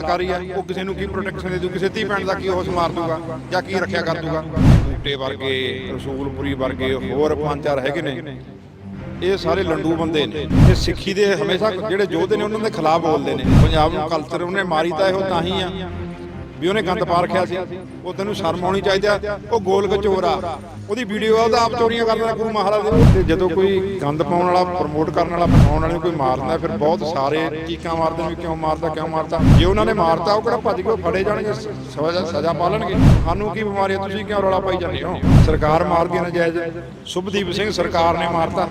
ਬਲਾਤਕਾਰੀ ਆ ਉਹ ਕਿਸੇ ਨੂੰ ਕੀ ਪ੍ਰੋਟੈਕਸ਼ਨ ਦੇ ਦੂ ਕਿਸੇ ਧੀ ਭੈਣ ਦਾ ਕੀ ਹੋਸ਼ ਮਾਰ ਦੂਗਾ ਜਾਂ ਕੀ ਰੱਖਿਆ ਕਰ ਦੂਗਾ ਬੂਟੇ ਵਰਗੇ ਰਸੂਲਪੁਰੀ ਵਰਗੇ ਹੋਰ ਪੰਜ ਚਾਰ ਹੈਗੇ ਨੇ। ਇਹ ਸਾਰੇ ਲੰਡੂ ਬੰਦੇ ਨੇ। ਇਹ ਸਿੱਖੀ ਦੇ ਹਮੇਸ਼ਾ ਜਿਹੜੇ ਯੋਧੇ ਨੇ ਉਹਨਾਂ ਦੇ ਖਿਲਾਫ ਬੋਲਦੇ ਨੇ। ਪੰਜਾਬ ਨੂੰ ਕਲਚਰ ਉਹਨੇ ਮਾਰੀ ਤਾਂ ਇਹੋ ਤਾਂ ਹੀ ਆ। ਵੀ ਉਹਨੇ ਗੰਦ ਪਾ ਰੱਖਿਆ ਸੀ। ਉਹ ਤੈਨੂੰ ਸ਼ਰਮ ਆਉਣੀ ਚਾਹੀਦੀ ਆ। ਉਹ ਗੋਲ ਕਚੋਰ ਆ। ਉਹਦੀ ਵੀਡੀਓ ਆ, ਉਹਦਾ ਆਪ ਚੋਰੀਆਂ ਕਰਦਾ ਗੁਰੂ ਮਹਾਰਾਜ ਦੇ। ਜਦੋਂ ਕੋਈ ਗੰਦ ਪਾਉਣ ਵਾਲਾ ਪ੍ਰਮੋਟ ਕਰਨ ਵਾਲਾ ਪਾਉਣ ਵਾਲੇ ਨੂੰ ਕੋਈ ਮਾਰਦਾ, ਫਿਰ ਬਹੁਤ ਸਾਰੇ ਚੀਕਾਂ ਮਾਰਦੇ ਨੇ ਕਿਉਂ ਮਾਰਦਾ ਕਿਉਂ ਮਾਰਦਾ। ਜੇ ਉਹਨਾਂ ਨੇ ਮਾਰਤਾ, ਉਹ ਕਿਹੜਾ ਭੱਜ ਕੇ ਫੜੇ ਜਾਣਗੇ? ਸਜ਼ਾ ਸਜ਼ਾ ਪਾ ਲੈਣਗੇ ਸਾਨੂੰ ਕੀ ਬਿਮਾਰੀ ਤੁਸੀਂ ਕਿਉਂ ਰੌਲਾ ਪਾਈ ਜਾਂਦੇ ਹੋ? ਸਰਕਾਰ ਮਾਰਦੀ ਹੈ ਨਜਾਇਜ਼। ਸੁਭਦੀਪ ਸਿੰਘ ਸਰਕਾਰ ਨੇ ਮਾਰਤਾ।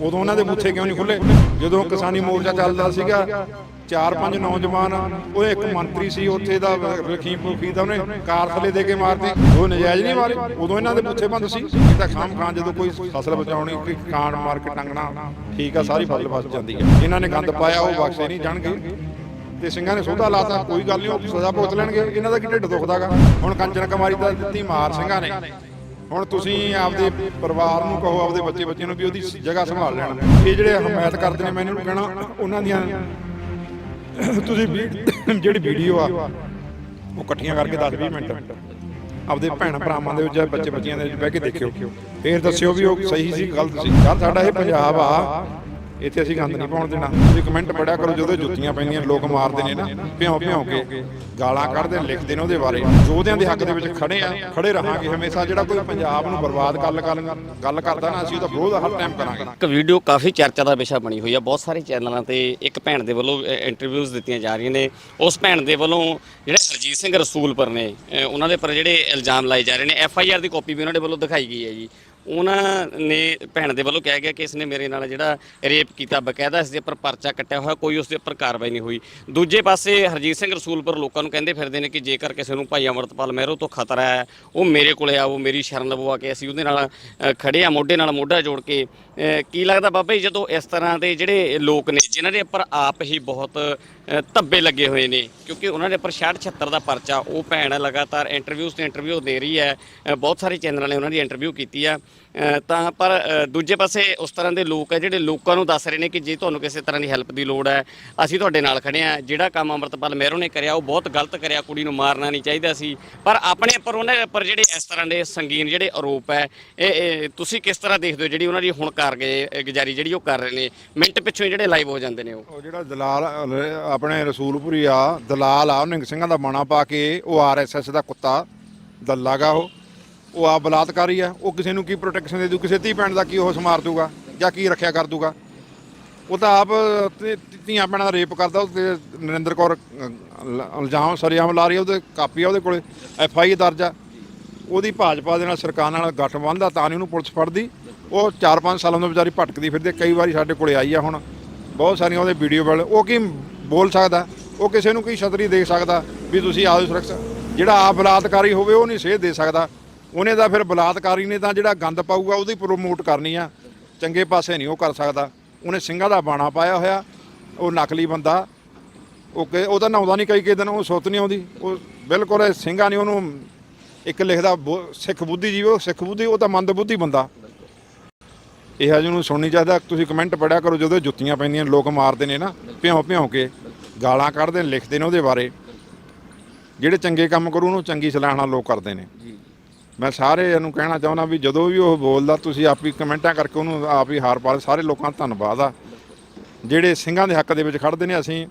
ਉਦੋਂ ਉਹਨਾਂ ਦੇ ਬੂਥੇ ਕਿਉਂ ਨਹੀਂ ਖੁੱਲੇ ਜਦੋਂ ਕਿਸਾਨੀ ਮੋਰਚਾ ਚੱਲਦਾ ਸੀਗਾ ਚਾਰ ਪੰਜ ਨੌਜਵਾਨ, ਉਹ ਇੱਕ ਮੰਤਰੀ ਸੀ ਉੱਥੇ ਦਾ ਰਖੀਮਪੁਰ ਖੀ ਦਾ, ਉਹਨੇ ਕਾਰ ਦੇ ਕੇ ਮਾਰਤੇ। ਉਹ ਨਜਾਇਜ਼ ਨਹੀਂ ਮਾਰੇ। ਉਦੋਂ ਇਹਨਾਂ ਦੇ ਬੂਥੇ ਬੰਦ ਸੀ ਇਹ ਤਾਂ ਖਾਮ ਖਾਨ ਜਦੋਂ ਕੋਈ ਫਸਲ ਬਚਾਉਣੀ, ਕੋਈ ਕਾਣ ਮਾਰ ਕੇ ਟੰਗਣਾ, ਠੀਕ ਆ, ਸਾਰੀ ਫਸਲ ਬਚ ਜਾਂਦੀ ਹੈ ਇਹਨਾਂ ਨੇ ਗੰਦ ਪਾਇਆ, ਉਹ ਬਖਸ਼ੇ ਨਹੀਂ ਜਾਣਗੇ। ਤੇ ਸਿੰਘਾਂ ਨੇ ਸੋਧਾ ਲਾਤਾ, ਕੋਈ ਗੱਲ ਨਹੀਂ, ਉਹ ਸਜ਼ਾ ਭੁਗਤ ਲੈਣਗੇ। ਇਹਨਾਂ ਦਾ ਕੀ ਢਿੱਡ ਦੁਖਦਾਗਾ। ਹੁਣ ਕੰਚਨ ਕੁਮਾਰੀ ਦਾ ਦਿੱਤੀ ਮਾਰ ਸਿੰਘਾਂ ਨੇ। ਹੁਣ ਤੁਸੀਂ ਆਪਦੇ ਪਰਿਵਾਰ ਨੂੰ ਕਹੋ, ਆਪਦੇ ਬੱਚੇ ਬੱਚੇ ਨੂੰ ਵੀ ਉਹਦੀ ਜਗ੍ਹਾ ਸੰਭਾਲ ਲੈਣ। ਇਹ ਜਿਹੜੇ ਹਮਾਇਤ ਕਰਦੇ ਨੇ, ਮੈਂ ਇਹਨਾਂ ਨੂੰ ਕਹਿਣਾ, ਉਹਨਾਂ ਦੀਆਂ ਤੁਸੀਂ ਜਿਹੜੀ ਵੀਡੀਓ ਆ, ਉਹ ਇਕੱਠੀਆਂ ਕਰਕੇ 10-20 ਮਿੰਟ। ਆਪਦੇ ਭੈਣ ਭਰਾਵਾਂ ਦੇ ਵਿੱਚ ਜਾਂ ਬੱਚੇ ਬੱਚਿਆਂ ਦੇ ਵਿੱਚ ਬਹਿ ਕੇ ਦੇਖਿਓ। ਫੇਰ ਦੱਸਿਓ ਵੀ ਉਹ ਸਹੀ ਸੀ, ਗਲਤ ਸੀ। ਯਾਰ ਸਾਡਾ ਇਹ ਪੰਜਾਬ ਆ ਇੱਥੇ ਅਸੀਂ ਗੰਦ ਨਹੀਂ ਪਾਉਣ ਦੇਣਾ। ਤੁਸੀਂ ਕਮੈਂਟ ਪੜਿਆ ਕਰੋ ਜਦੋਂ ਜੁੱਤੀਆਂ ਪੈਂਦੀਆਂ ਲੋਕ ਮਾਰਦੇ ਨੇ ਨਾ। ਭਿਉਂ ਭਿਉਂ ਕੇ ਗਾਲਾਂ ਕੱਢਦੇ ਨੇ, ਲਿਖਦੇ ਨੇ ਉਹਦੇ ਬਾਰੇ। ਯੋਧਿਆਂ ਦੇ ਹੱਕ ਦੇ ਵਿੱਚ ਖੜੇ ਆ ਖੜੇ ਰਹਾਂਗੇ ਹਮੇਸ਼ਾ। ਜਿਹੜਾ ਕੋਈ ਪੰਜਾਬ ਨੂੰ ਬਰਬਾਦ ਗੱਲ ਕਰ ਗੱਲ ਕਰਦਾ ਨਾ ਅਸੀਂ ਉਹਦਾ ਵਿਰੋਧ ਹਰ ਟਾਈਮ ਕਰਾਂਗੇ। ਇੱਕ ਵੀਡੀਓ ਕਾਫੀ ਚਰਚਾ ਦਾ ਵਿਸ਼ਾ ਬਣੀ ਹੋਈ ਆ। ਬਹੁਤ ਸਾਰੇ ਚੈਨਲਾਂ ਤੇ ਇੱਕ ਭੈਣ ਦੇ ਵੱਲੋਂ ਇੰਟਰਵਿਊਜ਼ ਦਿੱਤੀਆਂ ਜਾ ਰਹੀਆਂ ਨੇ। ਉਸ ਭੈਣ ਦੇ ਵੱਲੋਂ ਜਿਹੜੇ ਹਰਜੀਤ ਸਿੰਘ ਰਸੂਲਪੁਰ ਨੇ ਉਹਨਾਂ ਦੇ ਉੱਪਰ ਜਿਹੜੇ ਇਲਜ਼ਾਮ ਲਾਏ ਜਾ ਰਹੇ ਨੇ। ਐਫ ਆਈ ਆਰ ਦੀ ਕਾਪੀ ਵੀ ਉਹਨਾਂ ਦੇ ਵੱਲੋਂ ਦਿਖਾਈ ਗਈ ਹੈ ਜੀ। ਉਹਨਾਂ ਨੇ ਭੈਣ ਦੇ ਵੱਲੋਂ ਕਿਹਾ ਗਿਆ ਕਿ ਇਸਨੇ ਮੇਰੇ ਨਾਲ ਜਿਹੜਾ ਰੇਪ ਕੀਤਾ ਬਕਾਇਦਾ ਇਸ ਦੇ ਉੱਪਰ ਪਰਚਾ ਕੱਟਿਆ ਹੋਇਆ ਕੋਈ ਉਸ ਦੇ ਉੱਪਰ ਕਾਰਵਾਈ ਨਹੀਂ ਹੋਈ। ਦੂਜੇ ਪਾਸੇ ਹਰਜੀਤ ਸਿੰਘ ਰਸੂਲਪੁਰ ਲੋਕਾਂ ਨੂੰ ਕਹਿੰਦੇ ਫਿਰਦੇ ਨੇ ਕਿ ਜੇਕਰ ਕਿਸੇ ਨੂੰ ਭਾਈ ਅਮਰਤਪਾਲ ਮਹਿਰੋ ਤੋਂ ਖਤਰਾ ਹੈ ਉਹ ਮੇਰੇ ਕੋਲੇ ਆਓ ਮੇਰੀ ਸ਼ਰਨ ਲਵੋ ਆ ਕੇ ਅਸੀਂ ਉਹਦੇ ਨਾਲ ਅ, ਖੜੇ ਆ ਮੋਢੇ ਨਾਲ ਮੋਢਾ ਜੋੜ ਕੇ। ਕੀ ਲੱਗਦਾ ਬਾਬਾ ਜੀ ਜਦੋਂ ਇਸ ਤਰ੍ਹਾਂ ਦੇ ਜਿਹੜੇ ਲੋਕ ਨੇ ਜਿਨ੍ਹਾਂ ਦੇ ਉੱਪਰ ਆਪ ਹੀ ਬਹੁਤ ਧੱਬੇ ਲੱਗੇ ਹੋਏ ਨੇ, ਕਿਉਂਕਿ ਉਹਨਾਂ ਦੇ ਉੱਪਰ 66 76 ਦਾ ਪਰਚਾ, ਉਹ ਭੈਣ ਲਗਾਤਾਰ ਇੰਟਰਵਿਊਜ਼ ਤੇ ਇੰਟਰਵਿਊ ਦੇ ਰਹੀ ਹੈ ਬਹੁਤ ਸਾਰੇ ਚੈਨਲਾਂ ਨੇ ਉਹਨਾਂ ਦੀ ਇੰਟਰਵਿਊ ਕੀਤੀ ਆ। ਤਾਂ ਪਰ ਦੂਜੇ ਪਾਸੇ ਉਸ ਤਰ੍ਹਾਂ ਦੇ ਲੋਕ ਹੈ ਜਿਹੜੇ ਲੋਕਾਂ ਨੂੰ ਦੱਸ ਰਹੇ ਨੇ ਕਿ ਜੇ ਤੁਹਾਨੂੰ ਕਿਸੇ ਤਰ੍ਹਾਂ ਦੀ ਹੈਲਪ ਦੀ ਲੋੜ ਹੈ, ਅਸੀਂ ਤੁਹਾਡੇ ਨਾਲ ਖੜੇ ਆ ਜਿਹੜਾ ਕੰਮ ਅਮਰਤਪਾਲ ਮਹਿਰੋ ਨੇ ਕਰਿਆ, ਉਹ ਬਹੁਤ ਗਲਤ ਕਰਿਆ, ਕੁੜੀ ਨੂੰ ਮਾਰਨਾ ਨਹੀਂ ਚਾਹੀਦਾ ਸੀ। ਪਰ ਆਪਣੇ ਉੱਪਰ, ਉਹਨਾਂ ਦੇ ਉੱਪਰ ਜਿਹੜੇ ਇਸ ਤਰ੍ਹਾਂ ਦੇ ਸੰਗੀਨ ਜਿਹੜੇ ਆਰੋਪ ਹੈ, ਇਹ ਤੁਸੀਂ ਕਿਸ ਤਰ੍ਹਾਂ ਦੇਖਦੇ ਹੋ ਜਿਹੜੀ ਉਹਨਾਂ ਦੀ ਹੁਣ ਕਰ ਗਏ ਗੁਜ਼ਾਰੀ ਜਿਹੜੀ ਉਹ ਕਰ ਰਹੇ ਨੇ? ਮਿੰਟ ਪਿੱਛੋਂ ਹੀ ਜਿਹੜੇ ਲਾਈਵ ਹੋ ਜਾਂਦੇ ਨੇ ਉਹ ਜਿਹੜਾ ਦਲਾਲ ਆਪਣੇ ਰਸੂਲਪੁਰੀ ਆ, ਦਲਾਲ ਆ ਉਹ ਨਿੰਗ ਸਿੰਘਾਂ ਦਾ ਬਾਣਾ ਪਾ ਕੇ ਉਹ ਆਰਐਸਐਸ ਦਾ ਕੁੱਤਾ ਦੱਲਾਗਾ ਉਹ। ਉਹ ਆ ਬਲਾਤਕਾਰੀ ਆ, ਉਹ ਕਿਸੇ ਨੂੰ ਕੀ ਪ੍ਰੋਟੈਕਸ਼ਨ ਦੇ ਦੂ, ਕਿਸੇ ਧੀ ਪੈਣ ਦਾ ਕੀ ਹੋਸ਼ ਮਾਰ ਦੂਗਾ ਜਾਂ ਕੀ ਰੱਖਿਆ ਕਰ ਦੂਗਾ। ਉਹ ਤਾਂ ਆਪ ਧੀਆਂ ਭੈਣਾਂ ਦਾ ਰੇਪ ਕਰਦਾ, ਉਹ ਨਰਿੰਦਰ ਕੌਰ ਇਲਜ਼ਾਮ, ਸਰਿਆਮ ਲਾ ਰਹੀ ਆ, ਉਹਦੇ ਕਾਪੀ ਆ ਉਹਦੇ ਕੋਲੇ, ਐਫ ਆਈ ਦਰਜ ਆ। ਉਹਦੀ ਭਾਜਪਾ ਦੇ ਨਾਲ ਸਰਕਾਰ ਨਾਲ ਗੱਠ ਬੰਨਦਾ, ਤਾਂ ਨਹੀਂ ਉਹਨੂੰ ਪੁਲਿਸ ਫੜਦੀ। ਉਹ 4-5 ਸਾਲਾਂ ਤੋਂ ਵਿਚਾਰੀ ਭਟਕਦੀ ਫਿਰਦੀ ਕਈ ਵਾਰੀ ਸਾਡੇ ਕੋਲੇ ਆਈ ਆ ਹੁਣ। ਬਹੁਤ ਸਾਰੀਆਂ ਉਹਦੇ ਵੀਡੀਓ ਵਾਲ ਉਹ ਕੀ ਬੋਲ ਸਕਦਾ, ਉਹ ਕਿਸੇ ਨੂੰ ਕੀ ਛਤਰੀ ਦੇ ਸਕਦਾ ਵੀ ਤੁਸੀਂ ਆਪ ਸੁਰੱਖਿਆ ਜਿਹੜਾ ਆਪ ਬਲਾਤਕਾਰੀ ਹੋਵੇ, ਉਹ ਨਹੀਂ ਸੇਧ ਦੇ ਸਕਦਾ। ਉਹਨੇ ਤਾਂ ਫਿਰ ਬਲਾਤਕਾਰੀ ਨੇ ਤਾਂ ਜਿਹੜਾ ਗੰਦ ਪਾਊਗਾ, ਉਹਦੀ ਪ੍ਰੋਮੋਟ ਕਰਨੀ ਆ। ਚੰਗੇ ਪਾਸੇ ਨਹੀਂ ਉਹ ਕਰ ਸਕਦਾ। ਉਹਨੇ ਸਿੰਘਾਂ ਦਾ ਬਾਣਾ ਪਾਇਆ ਹੋਇਆ। ਉਹ ਨਕਲੀ ਬੰਦਾ। ਉਹ ਕਿ ਉਹਦਾ ਨਾਉਂਦਾ ਨਹੀਂ ਕਈ ਕਈ ਦਿਨ, ਉਹ ਸੁੱਤ ਨਹੀਂ ਆਉਂਦੀ। ਉਹ ਬਿਲਕੁਲ ਸਿੰਘਾਂ ਨੇ ਉਹਨੂੰ ਇੱਕ ਲਿਖਦਾ ਬੋ- ਸਿੱਖ ਬੁੱਧੀ ਜੀ, ਉਹ ਸਿੱਖ ਬੁੱਧੀ, ਉਹ ਤਾਂ ਮੰਦ ਬੁੱਧੀ ਬੰਦਾ। ਇਹ ਹਜੇ ਨੂੰ ਸੁਣਨੀ ਚਾਹੀਦਾ ਤੁਸੀਂ ਕਮੈਂਟ ਪੜਿਆ ਕਰੋ ਜਦੋਂ ਜੁੱਤੀਆਂ ਪੈਂਦੀਆਂ ਲੋਕ ਮਾਰਦੇ ਨੇ ਨਾ ਭਿਉਂ ਭਿਉਂ ਕੇ ਗਾਲਾਂ ਕੱਢਦੇ ਨੇ ਲਿਖਦੇ ਨੇ ਉਹਦੇ ਬਾਰੇ। ਜਿਹੜੇ ਚੰਗੇ ਕੰਮ ਕਰੂ ਉਹਨੂੰ ਚੰਗੀ ਸਲਾਹਣਾ ਲੋਕ ਕਰਦੇ ਨੇ। ਮੈਂ ਸਾਰੇ ਨੂੰ ਕਹਿਣਾ ਚਾਹੁੰਦਾ ਵੀ ਜਦੋਂ ਵੀ ਉਹ ਬੋਲਦਾ ਤੁਸੀਂ ਆਪ ਹੀ ਕਮੈਂਟਾਂ ਕਰਕੇ ਉਹਨੂੰ ਆਪ ਹੀ ਹਾਰ ਪਾ ਸਾਰੇ ਲੋਕਾਂ ਦਾ ਧੰਨਵਾਦ ਆ। ਜਿਹੜੇ ਸਿੰਘਾਂ ਦੇ ਹੱਕ ਦੇ ਵਿੱਚ ਖੜਦੇ ਨੇ ਅਸੀਂ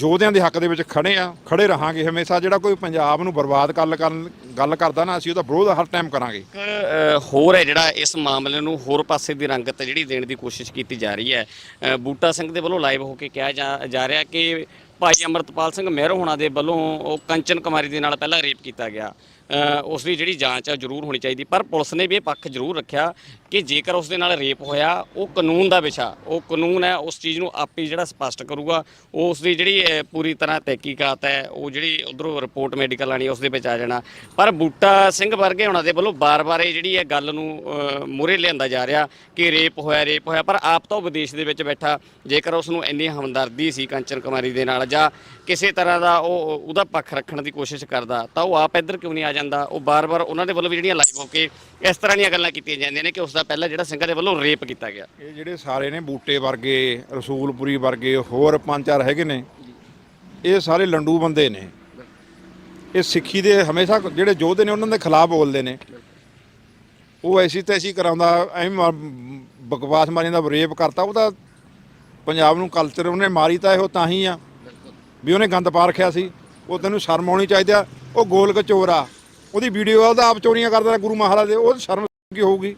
ਯੋਧਿਆਂ ਦੇ ਹੱਕ ਦੇ ਵਿੱਚ ਖੜੇ ਆ, ਖੜੇ ਰਹਾਂਗੇ ਹਮੇਸ਼ਾ। ਜਿਹੜਾ ਕੋਈ ਪੰਜਾਬ ਨੂੰ ਬਰਬਾਦ ਕਰ ਕਰਨ, ਗੱਲ ਕਰਦਾ ਨਾ, ਅਸੀਂ ਉਹਦਾ ਵਿਰੋਧ ਹਰ ਟਾਈਮ ਕਰਾਂਗੇ। ਹੋਰ ਹੈ ਜਿਹੜਾ ਇਸ ਮਾਮਲੇ ਨੂੰ ਹੋਰ ਪਾਸੇ ਦੀ ਰੰਗਤ ਜਿਹੜੀ ਦੇਣ ਦੀ ਕੋਸ਼ਿਸ਼ ਕੀਤੀ ਜਾ ਰਹੀ ਹੈ। ਬੂਟਾ ਸਿੰਘ ਦੇ ਵੱਲੋਂ ਲਾਈਵ ਹੋ ਕੇ ਕਿਹਾ ਜਾ ਰਿਹਾ ਕਿ ਭਾਈ ਅਮਰਤਪਾਲ ਸਿੰਘ ਮਹਿਰੋ ਹੋਣਾ ਦੇ ਵੱਲੋਂ ਉਹ ਕੰਚਨ ਕੁਮਾਰੀ ਦੇ ਨਾਲ ਪਹਿਲਾਂ ਰੇਪ ਕੀਤਾ ਗਿਆ। ਉਸ ਦੀ ਜਿਹੜੀ ਜਾਂਚ ਆ ਜ਼ਰੂਰ ਹੋਣੀ ਚਾਹੀਦੀ, ਪਰ ਪੁਲਿਸ ਨੇ ਵੀ ਇਹ ਪੱਖ ਜ਼ਰੂਰ ਰੱਖਿਆ ਕਿ ਜੇਕਰ ਉਸ ਦੇ ਨਾਲ ਰੇਪ ਹੋਇਆ, ਉਹ ਕਾਨੂੰਨ ਦਾ ਵਿਸ਼ਾ, ਉਹ ਕਾਨੂੰਨ ਹੈ, ਉਸ ਚੀਜ਼ ਨੂੰ ਆਪੇ ਜਿਹੜਾ ਸਪਸ਼ਟ ਕਰੂਗਾ, ਉਹ ਉਸ ਦੀ ਜਿਹੜੀ ਪੂਰੀ ਤਰ੍ਹਾਂ ਤਹਿਕੀਕਾਤ ਹੈ, ਉਹ ਜਿਹੜੀ ਉਧਰੋਂ ਰਿਪੋਰਟ ਮੈਡੀਕਲ ਆਣੀ ਉਸ ਦੇ ਵਿੱਚ ਆ ਜਾਣਾ। ਪਰ ਬੂਟਾ ਸਿੰਘ ਵਰਗੇ ਉਹਨਾਂ ਦੇ ਵੱਲੋਂ ਬਾਰ-ਬਾਰ ਇਹ ਜਿਹੜੀ ਹੈ ਗੱਲ ਨੂੰ ਮੂਰੇ ਲਿਆਂਦਾ ਜਾ ਰਿਹਾ ਕਿ ਰੇਪ ਹੋਇਆ ਰੇਪ ਹੋਇਆ, ਪਰ ਆਪ ਤਾਂ ਉਹ ਵਿਦੇਸ਼ ਦੇ ਵਿੱਚ ਬੈਠਾ, ਜੇਕਰ ਉਸ ਨੂੰ ਇੰਨੀ ਹਮਦਰਦੀ ਸੀ ਕੰਚਨ ਕੁਮਾਰੀ ਦੇ ਨਾਲ ਜਾਂ ਕਿਸੇ ਤਰ੍ਹਾਂ ਦਾ ਉਹ, ਉਹਦਾ ਪੱਖ ਰੱਖਣ ਦੀ ਕੋਸ਼ਿਸ਼ ਕਰਦਾ, ਤਾਂ ਉਹ ਆਪ ਇੱਧਰ ਕਿਉਂ ਨਹੀਂ ਆ ਜਾਂਦਾ, ਉਹ ਬਾਰ-ਬਾਰ ਉਹਨਾਂ ਦੇ ਵੱਲੋਂ ਵੀ ਜਿਹੜੀਆਂ ਲਾਈਵ ਹੋ ਕੇ ਇਸ ਤਰ੍ਹਾਂ ਦੀਆਂ ਗੱਲਾਂ ਕੀਤੀਆਂ ਜਾਂਦੀਆਂ ਨੇ ਕਿ ਉਸ ਦਾ ਪਹਿਲਾਂ ਜਿਹੜਾ ਸਿੰਘਾਂ ਦੇ ਵੱਲੋਂ ਰੇਪ ਕੀਤਾ ਗਿਆ। ਇਹ ਜਿਹੜੇ ਸਾਰੇ ਨੇ ਬੂਟੇ ਵਰਗੇ, ਰਸੂਲਪੁਰੀ ਵਰਗੇ, ਹੋਰ ਪੰਜ ਚਾਰ ਹੈਗੇ ਨੇ, ਇਹ ਸਾਰੇ ਲੰਡੂ ਬੰਦੇ ਨੇ। ਇਹ ਸਿੱਖੀ ਦੇ ਹਮੇਸ਼ਾ ਜਿਹੜੇ ਯੋਧੇ ਨੇ ਉਹਨਾਂ ਦੇ ਖਿਲਾਫ ਬੋਲਦੇ ਨੇ। ਉਹ ਐਸੀ ਤੈਸੀ ਕਰਾਉਂਦਾ, ਐਵੇਂ ਬਕਵਾਸ ਮਾਰੀਆਂ ਦਾ ਰੇਪ ਕਰਤਾ ਉਹਦਾ ਪੰਜਾਬ ਨੂੰ ਕਲਚਰ ਉਹਨੇ ਮਾਰੀ ਤਾਂ ਇਹੋ ਤਾਂ ਹੀ ਆ। ਵੀ ਉਹਨੇ ਗੰਦ ਪਾ ਰੱਖਿਆ ਸੀ, ਉਹ ਤੈਨੂੰ ਸ਼ਰਮ ਆਉਣੀ ਚਾਹੀਦੀ ਆ, ਉਹ ਗੋਲ ਕਚੋਰ ਆ। ਉਹਦੀ ਵੀਡੀਓ ਉਹਦਾ ਆਪ ਚੋਰੀਆਂ ਕਰਦਾ ਗੁਰੂ ਮਹਾਰਾਜ ਦੇ ਉਹ ਸ਼ਰਮ ਕੀ ਹੋਊਗੀ?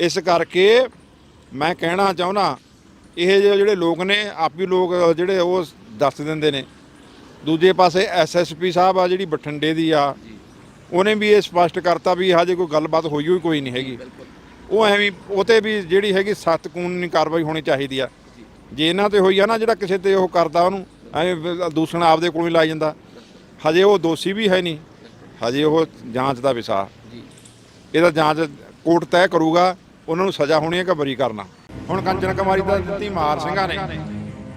ਇਸ ਕਰਕੇ ਮੈਂ ਕਹਿਣਾ ਚਾਹੁੰਦਾ ਇਹ ਜਿਹੇ ਜਿਹੜੇ ਲੋਕ ਨੇ ਆਪੀ ਲੋਕ ਜਿਹੜੇ ਉਹ ਦੱਸ ਦਿੰਦੇ ਨੇ। ਦੂਜੇ ਪਾਸੇ ਐਸਐਸਪੀ ਸਾਹਿਬ ਆ ਜਿਹੜੀ ਬਠਿੰਡੇ ਦੀ ਆ ਉਹਨੇ ਵੀ ਇਹ ਸਪਸ਼ਟ ਕਰਤਾ ਵੀ ਹਜੇ ਕੋਈ ਗੱਲਬਾਤ ਹੋਈ ਹੋਈ ਕੋਈ ਨਹੀਂ ਹੈਗੀ। ਉਹ ਐਵੇਂ ਉਹ ਤੇ ਵੀ ਜਿਹੜੀ ਹੈਗੀ ਸਖਤ ਕਾਨੂੰਨੀ ਕਾਰਵਾਈ ਹੋਣੀ ਚਾਹੀਦੀ ਆ। ਜੇ। ਇਹਨਾਂ ਤੇ ਹੋਈ ਆ ਨਾ ਜਿਹੜਾ ਕਿਸੇ ਤੇ ਉਹ ਕਰਦਾ ਉਹਨੂੰ ਐਵੇਂ ਦੂਸਰਾ ਆਪਦੇ ਕੋਲੋਂ ਹੀ ਲਾਈ ਜਾਂਦਾ। ਹਜੇ ਉਹ ਦੋਸ਼ੀ ਵੀ ਹੈ ਨਹੀਂ। ਹਜੇ ਉਹ ਜਾਂਚ ਦਾ ਵਿਸ਼ਾ। ਇਹਦਾ ਜਾਂਚ ਕੋਰਟ ਤੈਅ ਕਰੂਗਾ ਉਹਨਾਂ ਨੂੰ ਸਜ਼ਾ ਹੋਣੀ ਹੈ ਕਿ ਬਰੀ ਕਰਨਾ। ਹੁਣ ਕੰਚਨ ਕੁਮਾਰੀ ਦਾ ਦਿੱਤੀ ਮਾਰ ਸਿੰਘਾਂ ਨੇ।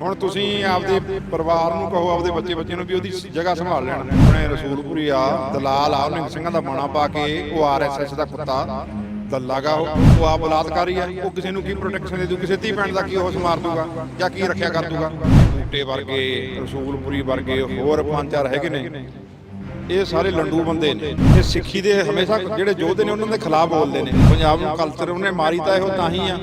ਹੁਣ ਤੁਸੀਂ ਆਪਦੇ ਪਰਿਵਾਰ ਨੂੰ ਕਹੋ ਆਪਦੇ ਬੱਚੇ ਬੱਚਿਆਂ ਨੂੰ ਵੀ ਉਹਦੀ ਜਗ੍ਹਾ ਸੰਭਾਲ ਲੈਣ। ਆਪਣੇ ਰਸੂਲਪੁਰੀ ਆ ਦਲਾਲ ਆ ਉਹਨੇ ਸਿੰਘਾਂ ਦਾ ਬਾਣਾ ਪਾ ਕੇ ਉਹ ਆਰਐਸਐਸ ਦਾ ਕੁੱਤਾ ਦੱਲਾਗਾ ਉਹ। ਉਹ ਆ ਬਲਾਤਕਾਰੀ ਆ। ਉਹ ਕਿਸੇ ਨੂੰ ਕੀ ਪ੍ਰੋਟੈਕਸ਼ਨ ਦੇ ਦੂ ਕਿਸੇ ਧੀ ਭੈਣ ਦਾ ਕੀ ਹੋਸ਼ ਮਾਰ ਦੂਗਾ ਜਾਂ ਕੀ ਰੱਖਿਆ ਕਰ ਦੂਗਾ। ਬੂਟੇ ਵਰਗੇ ਰਸੂਲਪੁਰੀ ਵਰਗੇ ਹੋਰ ਪੰਜ ਚਾਰ ਹੈਗੇ ਨੇ। ਇਹ ਸਾਰੇ ਲੰਡੂ ਬੰਦੇ ਨੇ। ਇਹ ਸਿੱਖੀ ਦੇ ਹਮੇਸ਼ਾ ਜਿਹੜੇ ਯੋਧੇ ਨੇ, ਉਹਨਾਂ ਦੇ ਖਿਲਾਫ ਬੋਲਦੇ ਨੇ। ਪੰਜਾਬ ਨੂੰ ਕਲਚਰ ਉਹਨੇ ਮਾਰੀ ਤਾਂ ਇਹੋ ਤਾਂ ਹੀ ਆ।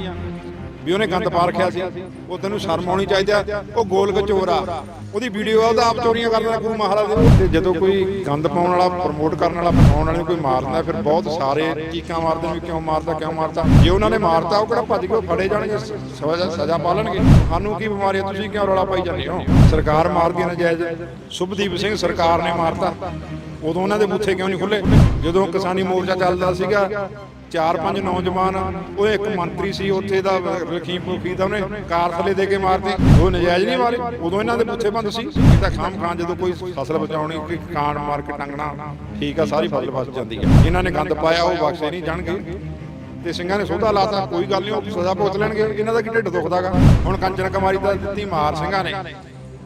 ਵੀ ਉਹਨੇ ਗੰਦ ਪਾ ਰੱਖਿਆ ਸੀ। ਉਹ ਤੈਨੂੰ ਸ਼ਰਮ ਆਉਣੀ ਚਾਹੀਦੀ ਆ। ਉਹ ਗੋਲ ਕਚੋਰ ਆ। ਉਹਦੀ ਵੀਡੀਓ ਉਹਦਾ ਆਪ ਚੋਰੀਆਂ ਕਰਦਾ ਗੁਰੂ ਮਹਾਰਾਜ ਦੇ ਜਦੋਂ ਕੋਈ ਗੰਦ ਪਾਉਣ ਵਾਲਾ ਪ੍ਰਮੋਟ ਕਰਨ ਵਾਲਾ, ਪਾਉਣ ਵਾਲੇ ਨੂੰ ਕੋਈ ਮਾਰਦਾ, ਫਿਰ ਬਹੁਤ ਸਾਰੇ ਚੀਕਾਂ ਮਾਰਦੇ ਨੇ ਕਿਉਂ ਮਾਰਦਾ ਕਿਉਂ ਮਾਰਦਾ। ਜੇ ਉਹਨਾਂ ਨੇ ਮਾਰਤਾ, ਉਹ ਕਿਹੜਾ ਭੱਜ ਕੇ ਫੜੇ ਜਾਣਗੇ? ਸਜ਼ਾ ਸਜ਼ਾ ਪਾ ਲੈਣਗੇ ਸਾਨੂੰ ਕੀ ਬਿਮਾਰੀ ਤੁਸੀਂ ਕਿਉਂ ਰੌਲਾ ਪਾਈ ਜਾਂਦੇ ਹੋ? ਸਰਕਾਰ ਮਾਰਦੀ ਹੈ ਨਜਾਇਜ਼। ਸੁਭਦੀਪ ਸਿੰਘ ਸਰਕਾਰ ਨੇ ਮਾਰਤਾ। ਉਦੋਂ ਉਹਨਾਂ ਦੇ ਬੂਥੇ ਕਿਉਂ ਨਹੀਂ ਖੁੱਲੇ ਜਦੋਂ ਕਿਸਾਨੀ ਮੋਰਚਾ ਚੱਲਦਾ ਸੀਗਾ ਚਾਰ ਪੰਜ ਨੌਜਵਾਨ, ਉਹ ਇੱਕ ਮੰਤਰੀ ਸੀ ਉੱਥੇ ਦਾ ਲਖੀਮਪੁਰ ਖੀਰ ਦਾ, ਉਹਨੇ ਕਾਰ ਦੇ ਕੇ ਮਾਰਤੇ। ਉਹ ਨਜਾਇਜ਼ ਨਹੀਂ ਮਾਰੇ। ਉਦੋਂ ਇਹਨਾਂ ਦੇ ਬੂਥੇ ਬੰਦ ਸੀ ਇਹ ਤਾਂ ਖਾਮ ਖਾਨ ਜਦੋਂ ਕੋਈ ਫਸਲ ਬਚਾਉਣੀ, ਕੋਈ ਕਾਣ ਮਾਰ ਕੇ ਟੰਗਣਾ, ਠੀਕ ਆ, ਸਾਰੀ ਫਸਲ ਬਚ ਜਾਂਦੀ ਹੈ ਇਹਨਾਂ ਨੇ ਗੰਦ ਪਾਇਆ, ਉਹ ਬਖਸ਼ੇ ਨਹੀਂ ਜਾਣਗੇ। ਤੇ ਸਿੰਘਾਂ ਨੇ ਸੋਧਾ ਲਾਤਾ, ਕੋਈ ਗੱਲ ਨਹੀਂ, ਉਹ ਸਜ਼ਾ ਭੁਗਤ ਲੈਣਗੇ। ਇਹਨਾਂ ਦਾ ਕੀ ਢਿੱਡ ਦੁਖਦਾਗਾ ਹੁਣ ਕੰਚਨ ਕੁਮਾਰੀ ਦਾ ਦਿੱਤੀ ਮਾਰ ਸਿੰਘਾਂ ਨੇ।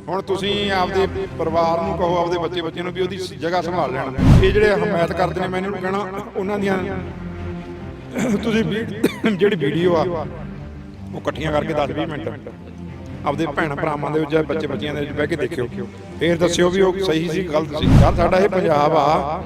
ਹੁਣ ਤੁਸੀਂ ਆਪਦੇ ਪਰਿਵਾਰ ਨੂੰ ਕਹੋ, ਆਪਦੇ ਬੱਚੇ ਬੱਚੇ ਨੂੰ ਵੀ ਉਹਦੀ ਜਗ੍ਹਾ ਸੰਭਾਲ ਲੈਣ। ਇਹ ਜਿਹੜੇ ਹਮਾਇਤ ਕਰਦੇ ਨੇ ਮੈਨੂੰ ਕਹਿਣਾ, ਉਹਨਾਂ ਦੀਆਂ ਤੁਸੀਂ ਜਿਹੜੀ ਵੀਡੀਓ ਆ ਉਹ ਇਕੱਠੀਆਂ ਕਰਕੇ 10 20 ਮਿੰਟ ਆਪਦੇ ਭੈਣ ਭਰਾਵਾਂ ਦੇ ਵਿੱਚ ਜਾਂ ਬੱਚੇ ਬੱਚਿਆਂ ਦੇ ਵਿੱਚ ਬਹਿ ਕੇ ਦੇਖਿਓ। ਫੇਰ ਦੱਸਿਓ ਵੀ ਉਹ ਸਹੀ ਸੀ ਗਲਤ ਸੀ। ਯਾਰ ਸਾਡਾ ਇਹ ਪੰਜਾਬ ਆ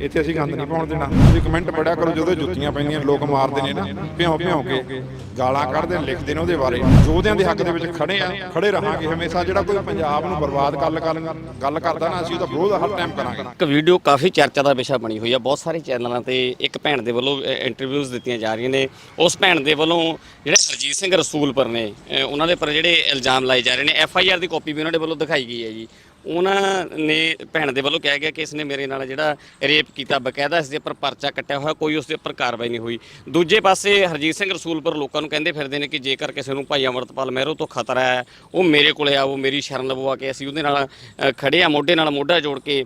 ਇੱਥੇ ਅਸੀਂ ਗੰਦ ਨਹੀਂ ਪਾਉਣ ਦੇਣਾ। ਤੁਸੀਂ ਕਮੈਂਟ ਪੜਿਆ ਕਰੋ ਜਦੋਂ ਜੁੱਤੀਆਂ ਪੈਂਦੀਆਂ ਲੋਕ ਮਾਰਦੇ ਨੇ ਨਾ ਭਿਉਂ ਭਿਉਂ ਕੇ ਗਾਲਾਂ ਕੱਢਦੇ ਨੇ, ਲਿਖਦੇ ਨੇ ਉਹਦੇ ਬਾਰੇ। ਯੋਧਿਆਂ ਦੇ ਹੱਕ ਦੇ ਵਿੱਚ ਖੜੇ ਆ ਖੜੇ ਰਹਾਂਗੇ ਹਮੇਸ਼ਾ। ਜਿਹੜਾ ਕੋਈ ਪੰਜਾਬ ਨੂੰ ਬਰਬਾਦ ਕਰ ਗੱਲ ਗੱਲ ਕਰਦਾ ਨਾ ਅਸੀਂ ਉਹਦਾ ਵਿਰੋਧ ਹਰ ਟਾਈਮ ਕਰਾਂਗੇ। ਇੱਕ ਵੀਡੀਓ ਕਾਫੀ ਚਰਚਾ ਦਾ ਵਿਸ਼ਾ ਬਣੀ ਹੋਈ ਆ ਬਹੁਤ ਸਾਰੇ ਚੈਨਲਾਂ ਤੇ ਇੱਕ ਭੈਣ ਦੇ ਵੱਲੋਂ ਇੰਟਰਵਿਊਜ਼ ਦਿੱਤੀਆਂ ਜਾ ਰਹੀਆਂ ਨੇ। ਉਸ ਭੈਣ ਦੇ ਵੱਲੋਂ ਜਿਹੜੇ ਹਰਜੀਤ ਸਿੰਘ ਰਸੂਲਪੁਰ ਨੇ ਅ, ਉਹਨਾਂ ਦੇ ਪਰ ਜਿਹੜੇ ਇਲਜ਼ਾਮ ਲਾਏ ਜਾ ਰਹੇ ਨੇ ਐਫ ਆਈ ਆਰ ਦੀ ਕਾਪੀ ਵੀ ਉਹਨਾਂ ਦੇ ਵੱਲੋਂ ਦਿਖਾਈ ਗਈ ਹੈ ਜੀ। ਉਹਨਾਂ ਨੇ ਭੈਣ ਦੇ ਵੱਲੋਂ ਕਿਹਾ ਗਿਆ ਕਿ ਇਸਨੇ ਮੇਰੇ ਨਾਲ ਜਿਹੜਾ ਰੇਪ ਕੀਤਾ ਬਕਾਇਦਾ ਇਸ ਦੇ ਉੱਪਰ ਪਰਚਾ ਕੱਟਿਆ ਹੋਇਆ ਕੋਈ ਉਸ ਦੇ ਉੱਪਰ ਕਾਰਵਾਈ ਨਹੀਂ ਹੋਈ। ਦੂਜੇ ਪਾਸੇ ਹਰਜੀਤ ਸਿੰਘ ਰਸੂਲਪੁਰ ਲੋਕਾਂ ਨੂੰ ਕਹਿੰਦੇ ਫਿਰਦੇ ਨੇ ਕਿ ਜੇਕਰ ਕਿਸੇ ਨੂੰ ਭਾਈ ਅਮਰਤਪਾਲ ਮਹਿਰੋ ਤੋਂ ਖਤਰਾ ਹੈ ਉਹ ਮੇਰੇ ਕੋਲੇ ਆਵੋ ਮੇਰੀ ਸ਼ਰਨ ਲਵੋ ਆ ਕੇ ਅਸੀਂ ਉਹਦੇ ਨਾਲ ਅ, ਖੜੇ ਆ ਮੋਢੇ ਨਾਲ ਮੋਢਾ ਜੋੜ ਕੇ।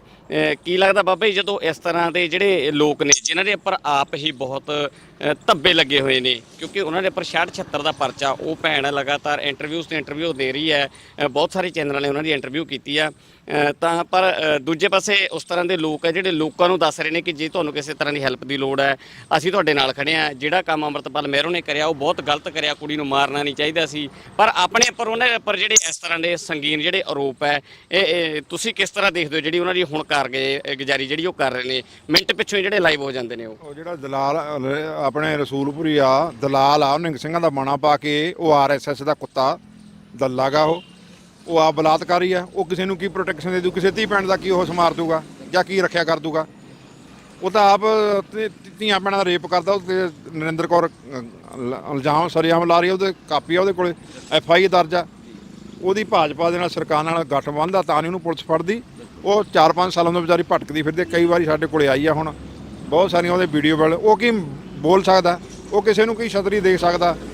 ਕੀ ਲੱਗਦਾ ਬਾਬਾ ਜੀ ਜਦੋਂ ਇਸ ਤਰ੍ਹਾਂ ਦੇ ਜਿਹੜੇ ਲੋਕ ਨੇ ਜਿਨ੍ਹਾਂ ਦੇ ਉੱਪਰ ਆਪ ਹੀ ਬਹੁਤ ਧੱਬੇ ਲੱਗੇ ਹੋਏ ਨੇ ਕਿਉਂਕਿ ਉਹਨਾਂ ਦੇ ਉੱਪਰ 66 76 ਦਾ ਪਰਚਾ ਉਹ ਭੈਣ ਲਗਾਤਾਰ ਇੰਟਰਵਿਊਜ਼ ਤੇ ਇੰਟਰਵਿਊ ਦੇ ਰਹੀ ਹੈ ਬਹੁਤ ਸਾਰੇ ਚੈਨਲਾਂ ਨੇ ਉਹਨਾਂ ਦੀ ਇੰਟਰਵਿਊ ਕੀਤੀ ਆ। ਤਾਂ ਪਰ ਦੂਜੇ ਪਾਸੇ ਉਸ ਤਰ੍ਹਾਂ ਦੇ ਲੋਕ ਹੈ ਜਿਹੜੇ ਲੋਕਾਂ ਨੂੰ ਦੱਸ ਰਹੇ ਨੇ ਕਿ ਜੇ ਤੁਹਾਨੂੰ ਕਿਸੇ ਤਰ੍ਹਾਂ ਦੀ ਹੈਲਪ ਦੀ ਲੋੜ ਹੈ, ਅਸੀਂ ਤੁਹਾਡੇ ਨਾਲ ਖੜੇ ਆ ਜਿਹੜਾ ਕੰਮ ਅਮਰਤਪਾਲ ਮਹਿਰੋ ਨੇ ਕਰਿਆ, ਉਹ ਬਹੁਤ ਗਲਤ ਕਰਿਆ, ਕੁੜੀ ਨੂੰ ਮਾਰਨਾ ਨਹੀਂ ਚਾਹੀਦਾ ਸੀ। ਪਰ ਆਪਣੇ ਉੱਪਰ ਉਹਨਾਂ ਦੇ ਉੱਪਰ ਜਿਹੜੇ ਇਸ ਤਰ੍ਹਾਂ ਦੇ ਸੰਗੀਨ ਜਿਹੜੇ ਆਰੋਪ ਹੈ, ਇਹ ਤੁਸੀਂ ਕਿਸ ਤਰ੍ਹਾਂ ਦੇਖਦੇ ਹੋ? ਜਿਹੜੀ ਉਹਨਾਂ ਦੀ ਹੁਣ ਕਾਰ ਗਏ ਗੁਜ਼ਾਰੀ ਜਿਹੜੀ ਉਹ ਕਰ ਰਹੇ ਨੇ, ਮਿੰਟ ਪਿੱਛੋਂ ਹੀ ਜਿਹੜੇ ਲਾਈਵ ਹੋ ਜਾਂਦੇ ਨੇ ਉਹ। ਜਿਹੜਾ ਦਲਾਲ, ਆਪਣੇ ਰਸੂਲਪੁਰੀ ਆ, ਦਲਾਲ ਆ, ਉਹਨੇ ਸਿੰਘਾਂ ਦਾ ਬਾਣਾ ਪਾ ਕੇ ਉਹ ਆਰਐਸਐਸ ਦਾ ਕੁੱਤਾ, ਦੱਲਾਗਾ ਉਹ। ਉਹ ਆ ਬਲਾਤਕਾਰੀ ਆ, ਉਹ ਕਿਸੇ ਨੂੰ ਕੀ ਪ੍ਰੋਟੈਕਸ਼ਨ ਦੇ ਦੂ, ਕਿਸੇ ਧੀ ਭੈਣ ਦਾ ਕੀ ਉਹ ਮਾਰ ਦੂਗਾ ਜਾਂ ਕੀ ਰੱਖਿਆ ਕਰ ਦੂਗਾ। ਉਹ ਤਾਂ ਆਪ ਤੇ ਧੀਆਂ ਭੈਣਾਂ ਦਾ ਰੇਪ ਕਰਦਾ ਉਹ ਨਰਿੰਦਰ ਕੌਰ ਇਲਜ਼ਾਮ, ਸਰਿਆਮ ਲਾ ਰਹੀ ਉਹਦੇ ਕਾਪੀ ਆ, ਉਹਦੇ ਕੋਲੇ ਐਫ ਆਈ ਦਰਜ ਆ। ਉਹਦੀ ਭਾਜਪਾ ਦੇ ਨਾਲ ਸਰਕਾਰ ਨਾਲ ਗੱਠ ਬੰਨਦਾ ਤਾਂ ਨਹੀਂ ਉਹਨੂੰ ਪੁਲਿਸ ਫੜਦੀ। ਉਹ 4-5 ਸਾਲਾਂ ਤੋਂ ਵਿਚਾਰੀ ਭਟਕਦੀ ਫਿਰਦੀ ਕਈ ਵਾਰੀ ਸਾਡੇ ਕੋਲੇ ਆਈ ਆ ਹੁਣ। ਬਹੁਤ ਸਾਰੀਆਂ ਉਹਦੇ ਵੀਡੀਓ ਵਾਲ, ਉਹ ਕੀ ਬੋਲ ਸਕਦਾ? ਉਹ ਕਿਸੇ ਨੂੰ ਕੀ ਛਤਰੀ ਦੇ ਸਕਦਾ?